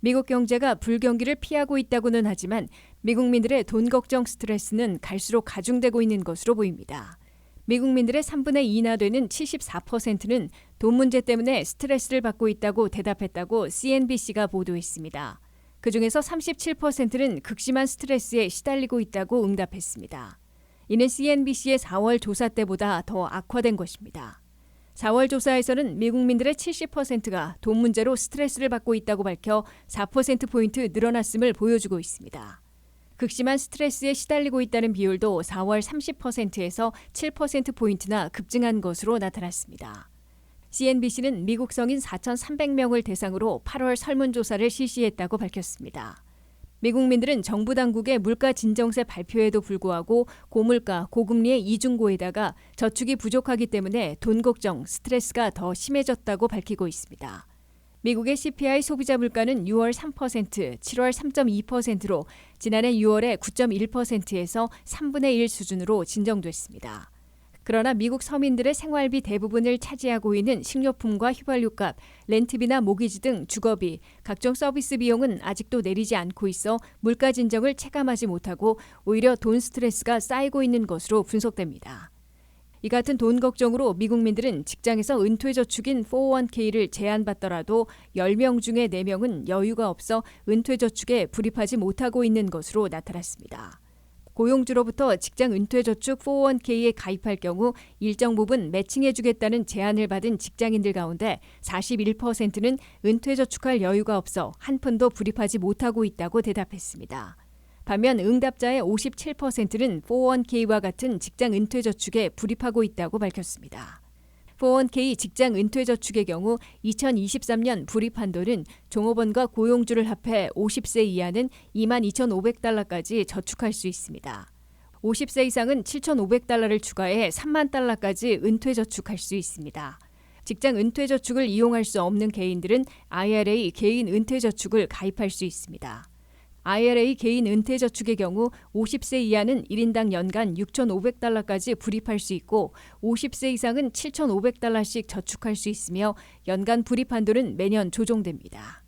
미국 경제가 불경기를 피하고 있다고는 하지만 미국민들의 돈 걱정 스트레스는 갈수록 가중되고 있는 것으로 보입니다. 미국민들의 3분의 2나 되는 74%는 돈 문제 때문에 스트레스를 받고 있다고 대답했다고 CNBC가 보도했습니다. 그 중에서 37%는 극심한 스트레스에 시달리고 있다고 응답했습니다. 이는 CNBC의 4월 조사 때보다 더 악화된 것입니다. 4월 조사에서는 미국민들의 70%가 돈 문제로 스트레스를 받고 있다고 밝혀 4%포인트 늘어났음을 보여주고 있습니다. 극심한 스트레스에 시달리고 있다는 비율도 4월 30%에서 7%포인트나 급증한 것으로 나타났습니다. CNBC는 미국 성인 4,300명을 대상으로 8월 설문조사를 실시했다고 밝혔습니다. 미국민들은 정부 당국의 물가 진정세 발표에도 불구하고 고물가, 고금리의 이중고에다가 저축이 부족하기 때문에 돈 걱정, 스트레스가 더 심해졌다고 밝히고 있습니다. 미국의 CPI 소비자 물가는 6월 3%, 7월 3.2%로 지난해 6월에 9.1%에서 3분의 1 수준으로 진정됐습니다. 그러나 미국 서민들의 생활비 대부분을 차지하고 있는 식료품과 휘발유값, 렌트비나 모기지 등 주거비, 각종 서비스 비용은 아직도 내리지 않고 있어 물가 진정을 체감하지 못하고 오히려 돈 스트레스가 쌓이고 있는 것으로 분석됩니다. 이 같은 돈 걱정으로 미국민들은 직장에서 은퇴 저축인 401k를 제한받더라도 10명 중에 4명은 여유가 없어 은퇴 저축에 불입하지 못하고 있는 것으로 나타났습니다. 고용주로부터 직장 은퇴저축 401k에 가입할 경우 일정 부분 매칭해주겠다는 제안을 받은 직장인들 가운데 41%는 은퇴저축할 여유가 없어 한 푼도 불입하지 못하고 있다고 대답했습니다. 반면 응답자의 57%는 401k와 같은 직장 은퇴저축에 불입하고 있다고 밝혔습니다. 401k 직장 은퇴 저축의 경우 2023년 불입 한도는 종업원과 고용주를 합해 50세 이하는 22,500달러까지 저축할 수 있습니다. 50세 이상은 7,500달러를 추가해 3만 달러까지 은퇴 저축할 수 있습니다. 직장 은퇴 저축을 이용할 수 없는 개인들은 IRA 개인 은퇴 저축을 가입할 수 있습니다. IRA 개인 은퇴저축의 경우 50세 이하는 1인당 연간 6,500달러까지 불입할 수 있고 50세 이상은 7,500달러씩 저축할 수 있으며 연간 불입 한도는 매년 조정됩니다.